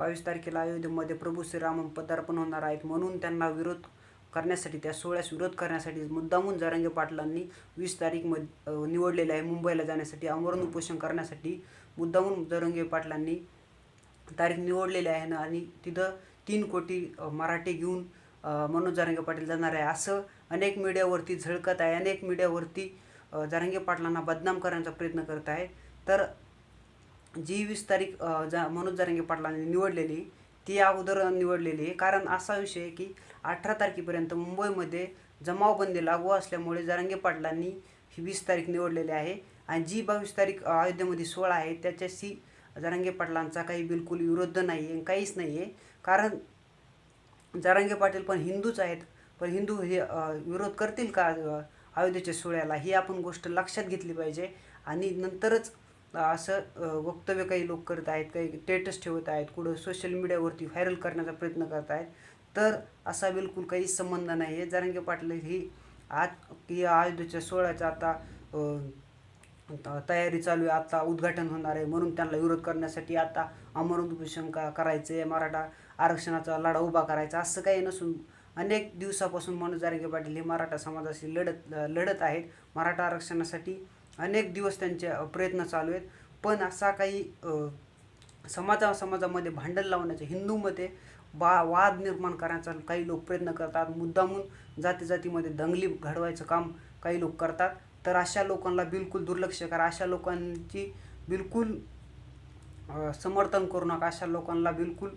बावीस तारखेला अयोध्येमध्ये प्रभू श्रीराम पदार्पण होणार आहेत. म्हणून त्यांना विरोध करण्यासाठी त्या सोहळ्यास विरोध करण्यासाठी मुद्दामून जारांगे पाटलांनी वीस तारीख मध निवडलेले आहे मुंबईला जाण्यासाठी. आमरण उपोषण करण्यासाठी मुद्दामून जरंगे पाटलांनी तारीख निवडलेली आहे ना आणि तिथं तीन कोटी मराठी घेऊन मनोज जारंगे पाटील जाणार आहे. असं अनेक मीडियावरती झळकत आहे. अनेक मीडियावरती जारंगे पाटलांना बदनाम करण्याचा प्रयत्न करत आहे. तर जी वीस तारीख जा मनोज जारंगे पाटलांनी निवडलेली ती अगोदर निवडलेली. आहे कारण असा विषय आहे की अठरा तारखेपर्यंत मुंबईमध्ये जमावबंदी लागू असल्यामुळे जारंगे पाटलांनी ही वीस तारीख निवडलेली आहे. आणि जी बावीस तारीख अयोध्येमध्ये सोळा आहे त्याच्याशी जारंगे पाटलांचा काही बिलकुल विरोध नाही आहे काहीच नाही आहे. कारण जारंगे पाटील पण हिंदूच आहेत. पण हिंदू हे विरोध करतील का अयोध्येच्या सोहळ्याला? ही आपण गोष्ट लक्षात घेतली पाहिजे. आणि नंतरच असं वक्तव्य काही लोक करत आहेत काही स्टेटस ठेवत आहेत कुठं सोशल मीडियावरती व्हायरल करण्याचा प्रयत्न करत आहेत तर असा बिलकुल काही संबंध नाही आहे जारंगे पाटील ही आज की अयोध्येच्या सोहळ्याचा आता तयारी चालू आहे. आता उद्घाटन होणार आहे. म्हणून त्यांना विरोध करण्यासाठी आता अमर उपोषण का करायचं आहे मराठा आरक्षणाचा लढा उभा करायचा असं काही नसून अनेक दिवसापासून मनोज जारंगे पाटील हे मराठा समाजाशी लढत लढत आहेत. मराठा आरक्षणासाठी अनेक दिवस त्यांचे प्रयत्न चालू आहेत. पण असा काही समाजा समाजामध्ये भांडण लावण्याचे हिंदूमध्ये बा वाद निर्माण करण्याचा काही लोक प्रयत्न करतात. मुद्दामून जाती जातीमध्ये दंगली घडवायचं काम काही लोक करतात. तर अशा लोकांना बिलकुल दुर्लक्ष करा. अशा लोकांची बिलकुल समर्थन करू नका. अशा लोकांना बिलकुल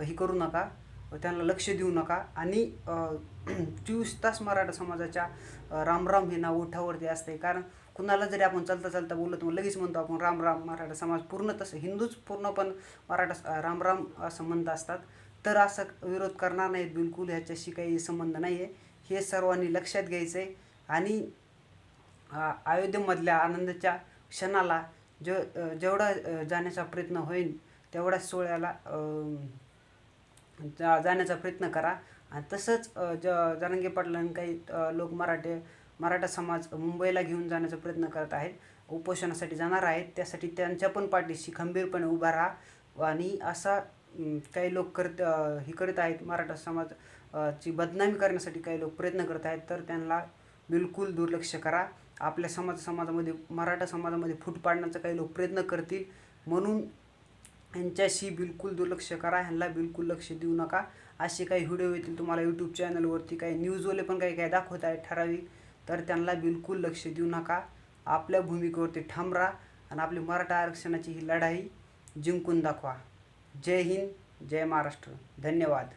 हे करू नका. त्यांना लक्ष देऊ नका. आणि चोवीस तास मराठा समाजाच्या रामराम हे नाव ओठावरती असते कारण कुणाला जरी आपण चालता चालता बोलत मग लगेच म्हणतो आपण राम राम मराठा समाज पूर्ण तसं. हिंदूच पूर्ण पण मराठा राम राम असं म्हणत असतात. तर असं विरोध करणार नाहीत बिलकुल ह्याच्याशी काही संबंध नाही आहे हे सर्वांनी लक्षात घ्यायचं आहे आणि अयोध्येमधल्या आनंदाच्या क्षणाला जे जेवढा जाण्याचा प्रयत्न होईल तेवढ्या सोहळ्याला जा जाण्याचा प्रयत्न करा. आणि तसंच ज जरांगे पाटलांनी काही लोक मराठे मराठा समाज मुंबईला घेऊन जाण्याचा प्रयत्न करत आहेत. उपोषणासाठी जाणार आहेत. त्यासाठी त्यांच्या पण पाठीशी खंबीरपणे उभा राहा आणि असा काही लोक करत हे करत आहेत. मराठा समाज ची बदनामी करण्यासाठी काही लोक प्रयत्न करत आहेत. तर त्यांना बिलकुल दुर्लक्ष करा. आपल्या समाज समाजामध्ये मराठा समाजामध्ये फूट पाडण्याचा काही लोक प्रयत्न करतील. म्हणून यांच्याशी बिलकुल दुर्लक्ष करा. ह्यांना बिलकुल लक्ष देऊ नका. असे काही व्हिडिओ येतील तुम्हाला यूट्यूब चॅनलवरती काही न्यूजवाले पण काही काही दाखवत आहेत. ठराविक तर त्यांना बिलकुल लक्ष देऊ नका. आपल्या भूमिकेवरती ठाम राहा आणि आपली मराठा आरक्षणाची ही लढाई जिंकून दाखवा. जय हिंद जय महाराष्ट्र. धन्यवाद.